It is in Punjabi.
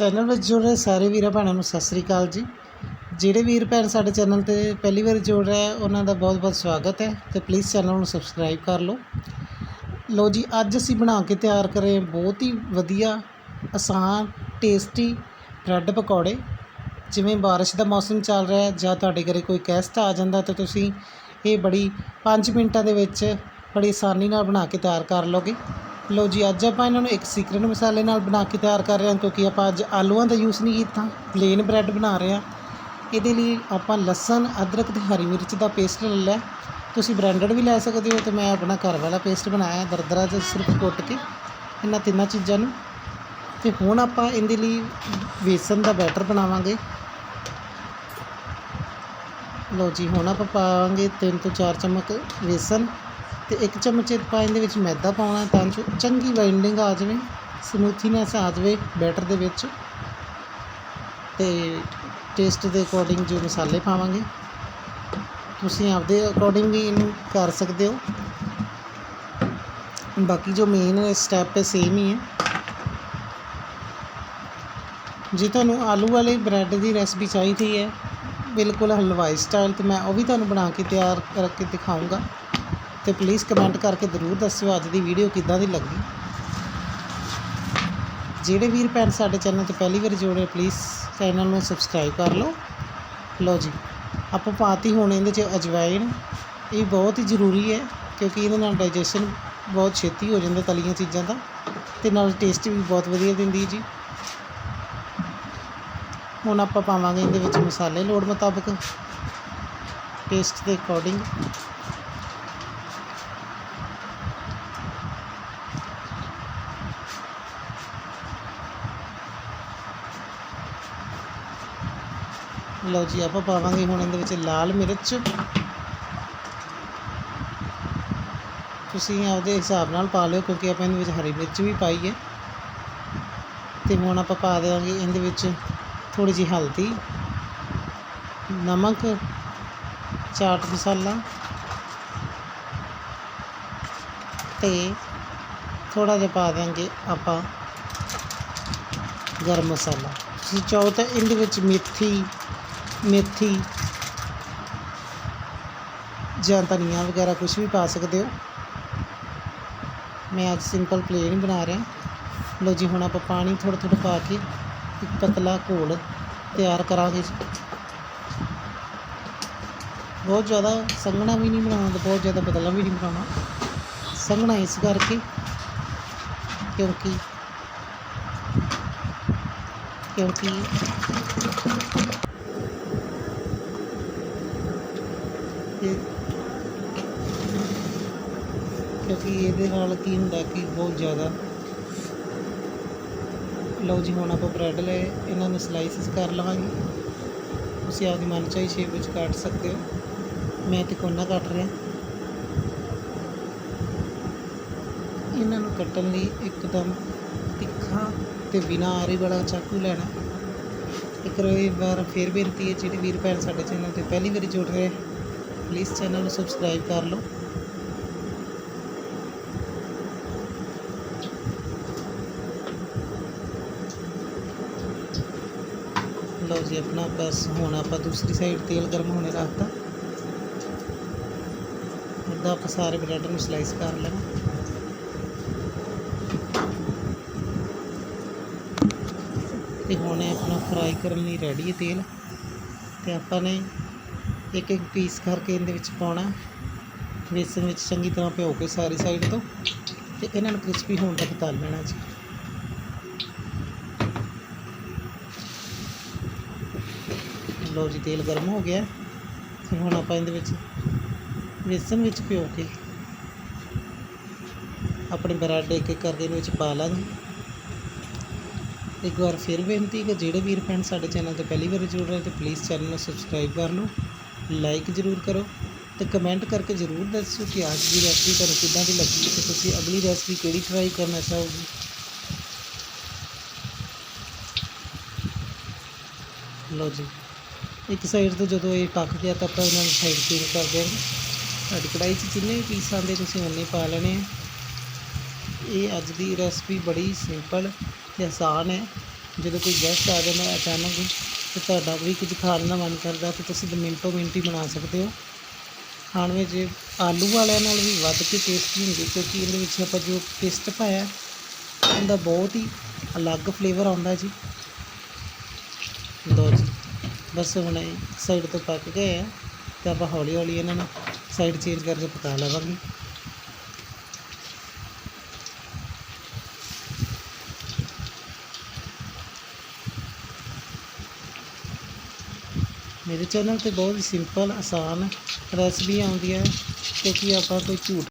ਚੈਨਲ ਵਿੱਚ ਜੁੜ ਰਹੇ ਸਾਰੇ ਵੀਰਾਂ ਭੈਣਾਂ ਨੂੰ ਸਤਿ ਸ੍ਰੀ ਅਕਾਲ ਜੀ। ਜਿਹੜੇ ਵੀਰ ਭੈਣ ਸਾਡੇ ਚੈਨਲ ਤੇ ਪਹਿਲੀ ਵਾਰ ਜੁੜ ਰਹੇ ਉਹਨਾਂ ਦਾ ਬਹੁਤ-ਬਹੁਤ ਸਵਾਗਤ ਹੈ ਤੇ ਪਲੀਜ਼ ਚੈਨਲ ਨੂੰ ਸਬਸਕ੍ਰਾਈਬ ਕਰ ਲਓ। ਲੋ ਜੀ, ਅੱਜ ਅਸੀਂ ਬਣਾ ਕੇ ਤਿਆਰ ਕਰੇ ਬਹੁਤ ਹੀ ਵਧੀਆ, ਆਸਾਨ ਟੇਸਟੀ ਬ੍ਰੈਡ ਪਕੌੜੇ। ਜਿਵੇਂ ਬਾਰਿਸ਼ ਦਾ ਮੌਸਮ ਚੱਲ ਰਿਹਾ ਹੈ ਜਾਂ ਤੁਹਾਡੇ ਘਰੇ ਕੋਈ ਗੈਸਟ ਆ ਜਾਂਦਾ ਤਾਂ ਤੁਸੀਂ ਇਹ ਬੜੀ 5 ਮਿੰਟਾਂ ਦੇ ਵਿੱਚ ਬੜੀ ਆਸਾਨੀ ਨਾਲ ਬਣਾ ਕੇ ਤਿਆਰ ਕਰ ਲਓਗੇ। ਲਓ ਜੀ, ਅੱਜ ਆਪਾਂ ਇਹਨਾਂ ਨੂੰ ਇੱਕ ਸੀਕਰਟ ਮਸਾਲੇ ਨਾਲ ਬਣਾ ਕੇ ਤਿਆਰ ਕਰ ਰਹੇ ਹਾਂ, ਕਿਉਂਕਿ ਆਪਾਂ ਅੱਜ ਆਲੂਆਂ ਦਾ ਯੂਜ਼ ਨਹੀਂ ਕੀਤਾ ਪਲੇਨ ਬ੍ਰੈਡ ਬਣਾ ਰਹੇ ਹਾਂ। ਇਹਦੇ ਲਈ ਆਪਾਂ ਲਸਣ, ਅਦਰਕ ਤੇ ਹਰੀ ਮਿਰਚ ਦਾ ਪੇਸਟ ਲੈ ਲਿਆ। ਤੁਸੀਂ ਬ੍ਰਾਂਡਡ ਵੀ ਲੈ ਸਕਦੇ ਹੋ ਤੇ ਮੈਂ ਆਪਣਾ ਘਰ ਵਾਲਾ ਪੇਸਟ ਬਣਾਇਆ, ਦਰਦਰਾ ਜਿਹਾ ਸਿਰਫ ਕੁੱਟ ਕੇ, ਇਹਨਾਂ ਤਿੰਨਾਂ ਚੀਜ਼ਾਂ ਨੂੰ। ਤੇ ਹੁਣ ਆਪਾਂ ਇਹਦੇ ਲਈ ਵੇਸਣ ਦਾ ਬੈਟਰ ਬਣਾਵਾਂਗੇ। ਲਓ ਜੀ, ਹੁਣ ਆਪਾਂ ਪਾਵਾਂਗੇ 3 ਤੋਂ 4 ਚਮਚ ਵੇਸਣ। ਤੇ ਇੱਕ ਚਮਚ ਆਪਾਂ ਇਹਦੇ ਵਿੱਚ ਮੈਦਾ ਪਾਉਣਾ ਤਾਂ ਜੋ ਚੰਗੀ ਬਾਈਂਡਿੰਗ ਆ ਜਾਵੇ ਸਮੂਥੀਨੈਸ ਆ ਜਾਵੇ ਬੈਟਰ ਦੇ ਵਿੱਚ। ਤੇ ਟੇਸਟ ਦੇ ਅਕੋਰਡਿੰਗ ਜੋ ਮਸਾਲੇ ਪਾਵਾਂਗੇ। ਤੁਸੀਂ ਆਪਦੇ ਅਕੋਰਡਿੰਗ ਵੀ ਇਹਨੂੰ ਕਰ ਸਕਦੇ ਹੋ। ਬਾਕੀ ਜੋ ਮੇਨ ਸਟੈਪ ਹੈ ਸੇਮ ਹੀ ਹੈ। ਜੇ ਤੁਹਾਨੂੰ ਆਲੂ ਵਾਲੇ ਬ੍ਰੈਡ ਦੀ ਰੈਸਪੀ ਚਾਹੀਦੀ ਹੈ, ਬਿਲਕੁਲ ਹਲਵਾਈ ਸਟਾਈਲ ਤੇ ਮੈਂ ਉਹ ਵੀ ਤੁਹਾਨੂੰ ਬਣਾ ਕੇ ਤਿਆਰ ਕਰਕੇ ਦਿਖਾਊਂਗਾ। ਤੇ ਪਲੀਜ਼ ਕਮੈਂਟ ਕਰਕੇ ਜ਼ਰੂਰ ਦੱਸਿਓ ਅੱਜ ਦੀ ਵੀਡੀਓ ਕਿੱਦਾਂ ਦੀ ਲੱਗੀ। ਜਿਹੜੇ ਵੀਰ ਭੈਣ ਸਾਡੇ ਚੈਨਲ ਤੇ ਪਹਿਲੀ ਵਾਰ ਜੁੜੇ ਪਲੀਜ਼ ਚੈਨਲ ਨੂੰ ਸਬਸਕ੍ਰਾਈਬ ਕਰ ਲਓ। ਲਓ ਜੀ, ਆਪਾਂ ਪਾਤੀ ਹੁਣ ਇਹਦੇ 'ਚ ਅਜਵਾਇਣ। ਇਹ ਬਹੁਤ ਹੀ ਜ਼ਰੂਰੀ ਹੈ, ਕਿਉਂਕਿ ਇਹਦੇ ਨਾਲ ਡਾਈਜੈਸ਼ਨ ਬਹੁਤ ਛੇਤੀ ਹੋ ਜਾਂਦਾ ਤਲੀਆਂ ਚੀਜ਼ਾਂ ਦਾ, ਤੇ ਨਾਲ ਟੇਸਟ ਵੀ ਬਹੁਤ ਵਧੀਆ ਦਿੰਦੀ ਜੀ। ਹੁਣ ਆਪਾਂ ਪਾਵਾਂਗੇ ਇਹਦੇ ਵਿੱਚ ਮਸਾਲੇ ਲੋੜ ਮੁਤਾਬਕ। ਟੇਸਟ ਦੇ ਅਕੋਰਡਿੰਗ ਲਓ ਜੀ, ਆਪਾਂ ਪਾਵਾਂਗੇ ਹੁਣ ਇਹਦੇ ਵਿੱਚ ਲਾਲ ਮਿਰਚ। ਤੁਸੀਂ ਆਪਦੇ ਹਿਸਾਬ ਨਾਲ ਪਾ ਲਿਓ, ਕਿਉਂਕਿ ਆਪਾਂ ਇਹਦੇ ਵਿੱਚ ਹਰੀ ਮਿਰਚ ਵੀ ਪਾਈ ਹੈ। ਤੇ ਹੁਣ ਆਪਾਂ ਪਾ ਦੇਵਾਂਗੇ ਇਹਦੇ ਵਿੱਚ ਥੋੜੀ ਜਿਹੀ ਹਲਦੀ, ਨਮਕ, ਚਾਟ ਮਸਾਲਾ ਤੇ ਥੋੜਾ ਜਿਹਾ ਪਾ ਦੇਵਾਂਗੇ ਆਪਾਂ ਗਰਮ ਮਸਾਲਾ। ਤੁਸੀਂ ਚਾਹੋ ਤਾਂ ਇਹਦੇ ਵਿੱਚ ਮੇਥੀ ਮੇਥੀ ਜਾਂ ਧਨੀਆ ਵਗੈਰਾ ਕੁਝ ਵੀ ਪਾ ਸਕਦੇ ਹੋ। ਮੈਂ ਅੱਜ ਸਿੰਪਲ ਪਲੇਨ ਹੀ ਬਣਾ ਰਿਹਾ। ਲਓ ਜੀ, ਹੁਣ ਆਪਾਂ ਪਾਣੀ ਥੋੜਾ ਥੋੜਾ ਪਾ ਕੇ ਇੱਕ ਪਤਲਾ ਘੋਲ ਤਿਆਰ ਕਰਾਂਗੇ ਬਹੁਤ ਜ਼ਿਆਦਾ ਸੰਘਣਾ ਵੀ ਨਹੀਂ ਬਣਾਉਣਾ ਤੇ ਬਹੁਤ ਜ਼ਿਆਦਾ ਪਤਲਾ ਵੀ ਨਹੀਂ ਬਣਾਉਣਾ। ਸੰਘਣਾ ਇਸ ਕਰਕੇ ਕਿਉਂਕਿ ਕਿਉਂਕਿ ਇਹ ਕਿਉਂਕਿ ਇਹਦੇ ਨਾਲ ਕੀ ਹੁੰਦਾ ਕਿ ਬਹੁਤ ਜ਼ਿਆਦਾ ਲਓ ਜੀ, ਹੁਣ ਆਪਾਂ ਬ੍ਰੈਡ ਲਏ, ਇਹਨਾਂ ਨੂੰ ਸਲਾਈਸਿਸ ਕਰ ਲਵਾਂਗੇ। ਤੁਸੀਂ ਆਪਦੀ ਮਨਚਾਹੀ ਸ਼ੇਪ ਵਿੱਚ ਕੱਟ ਸਕਦੇ ਹੋ। ਮੈਂ ਤਿਕੋਨਾ ਕੱਟ ਰਿਹਾ। ਇਹਨਾਂ ਨੂੰ ਕੱਟਣ ਲਈ ਇੱਕਦਮ ਤਿੱਖਾ ਤੇ ਬਿਨਾਂ ਆਰੀ ਵਾਲਾ ਚਾਕੂ ਲੈਣਾ। ਇੱਕ ਵਾਰ ਫੇਰ ਬੇਨਤੀ ਹੈ, ਜਿਹੜੇ ਵੀਰ ਭੈਣ ਸਾਡੇ ਚੈਨਲ ਤੇ ਪਹਿਲੀ ਵਾਰੀ ਜੁੜ ਰਹੇ ਪਲੀਜ਼ ਚੈਨਲ ਨੂੰ ਸਬਸਕ੍ਰਾਈਬ ਕਰ ਲਓ। ਲਓ ਜੀ, ਆਪਣਾ ਬਸ ਹੁਣ ਆਪਾਂ ਦੂਸਰੀ ਸਾਈਡ ਤੇਲ ਗਰਮ ਹੋਣੇ ਰੱਖਤਾ। ਇੱਦਾਂ ਆਪਾਂ ਸਾਰੇ ਬ੍ਰੈਡ ਨੂੰ ਸਲਾਈਸ ਕਰ ਲੈਣਾ। ਤੇ ਹੁਣ ਆਪਣਾ ਫਰਾਈ ਕਰਨ ਲਈ ਰੈਡੀ ਹੈ ਤੇਲ। ਤੇ ਆਪਾਂ ਨੇ ਇੱਕ ਇੱਕ ਪੀਸ ਕਰਕੇ ਇਹਦੇ ਵਿੱਚ ਪਾਉਣਾ। ਬੇਸਨ ਵਿੱਚ ਚੰਗੀ ਤਰ੍ਹਾਂ ਭਿਓ ਕੇ ਸਾਰੀ ਸਾਈਡ ਤੋਂ ਤੇ ਇਹਨਾਂ ਨੂੰ ਕ੍ਰਿਸਪੀ ਹੋਣ ਤੱਕ ਤਲ ਲੈਣਾ ਜੀ। ਲਓ ਜੀ, ਤੇਲ ਗਰਮ ਹੋ ਗਿਆ। ਤੇ ਹੁਣ ਆਪਾਂ ਇਹਦੇ ਵਿੱਚ ਬੇਸਨ ਵਿੱਚ ਭਿਓ ਕੇ ਆਪਣੇ ਬਰਾਡੇ ਇੱਕ ਇੱਕ ਕਰਕੇ ਇਹਦੇ ਵਿੱਚ ਪਾ ਲਾਂਗੇ। ਇੱਕ ਵਾਰ ਫਿਰ ਬੇਨਤੀ ਕਿ ਜਿਹੜੇ ਵੀਰ ਭੈਣ ਸਾਡੇ ਚੈਨਲ ਤੇ ਪਹਿਲੀ ਵਾਰ ਜੁੜ ਰਹੇ ਤੇ ਪਲੀਜ਼ ਚੈਨਲ ਨੂੰ ਸਬਸਕ੍ਰਾਈਬ ਕਰ ਲਓ। ਲਾਈਕ ਜ਼ਰੂਰ ਕਰੋ ਤੇ ਕਮੈਂਟ ਕਰਕੇ ਜ਼ਰੂਰ ਦੱਸਿਓ ਕਿ ਅੱਜ ਦੀ ਰੈਸਪੀ ਤੁਹਾਨੂੰ ਕਿੱਦਾਂ ਦੀ ਲੱਗੀ ਤੇ ਤੁਸੀਂ ਅਗਲੀ ਰੈਸਪੀ ਕਿਹੜੀ ਟਰਾਈ ਕਰਨਾ ਚਾਹੋਗੇ? ਲਓ ਜੀ, ਇੱਕ ਸਾਈਡ ਤੋਂ ਜਦੋਂ ਇਹ ਪੱਕ ਗਿਆ ਤਾਂ ਆਪਾਂ ਇਹਨਾਂ ਨੂੰ ਸਾਈਡ ਚੇਂਜ ਕਰ ਦਿਆਂਗੇ। ਸਾਡੀ ਕੜਾਈ 'ਚ ਜਿੰਨੇ ਪੀਸ ਆਉਂਦੇ ਤੁਸੀਂ ਉਨੇ ਪਾ ਲੈਣੇ ਆ। ਇਹ ਅੱਜ ਦੀ ਰੈਸਪੀ ਬੜੀ ਸਿੰਪਲ ਤੇ ਆਸਾਨ ਹੈ। ਜਦੋਂ ਕੋਈ ਗੈਸਟ ਆ ਜਾਂਦਾ, ਅਚਾਨਕ ਤੇ ਤੁਹਾਡਾ ਵੀ ਕੁਝ ਖਾਣ ਦਾ ਮਨ ਕਰਦਾ ਤਾਂ ਤੁਸੀਂ ਮਿੰਟੋ ਮਿੰਟ ਹੀ ਬਣਾ ਸਕਦੇ ਹੋ। ਖਾਣ ਵਿੱਚ ਆਲੂ ਵਾਲਿਆਂ ਨਾਲ ਵੀ ਵੱਧ ਕੇ ਟੇਸਟੀ ਹੁੰਦੀ ਕਿਉਂਕਿ ਇਹਦੇ ਵਿੱਚ ਆਪਾਂ ਜੋ ਪੇਸਟ ਪਾਇਆ, ਉਹਦਾ ਬਹੁਤ ਹੀ ਅਲੱਗ ਫਲੇਵਰ ਆਉਂਦਾ ਜੀ। ਦੋ ਜੀ, ਬਸ ਹੁਣ ਸਾਈਡ ਤੋਂ ਪੱਕ ਗਏ ਆ ਤੇ ਆਪਾਂ ਹੌਲੀ ਹੌਲੀ ਇਹਨਾਂ ਨੂੰ ਸਾਈਡ ਚੇਂਜ ਕਰਕੇ ਪਕਾ ਲਵਾਂਗੇ। ਮੇਰੇ ਚੈਨਲ ਤੇ ਬਹੁਤ ਹੀ ਸਿੰਪਲ ਆਸਾਨ ਰੈਸਪੀ ਆਉਂਦੀ ਹੈ ਕਿਉਂਕਿ ਆਪਾਂ ਕੋਈ ਝੂਠ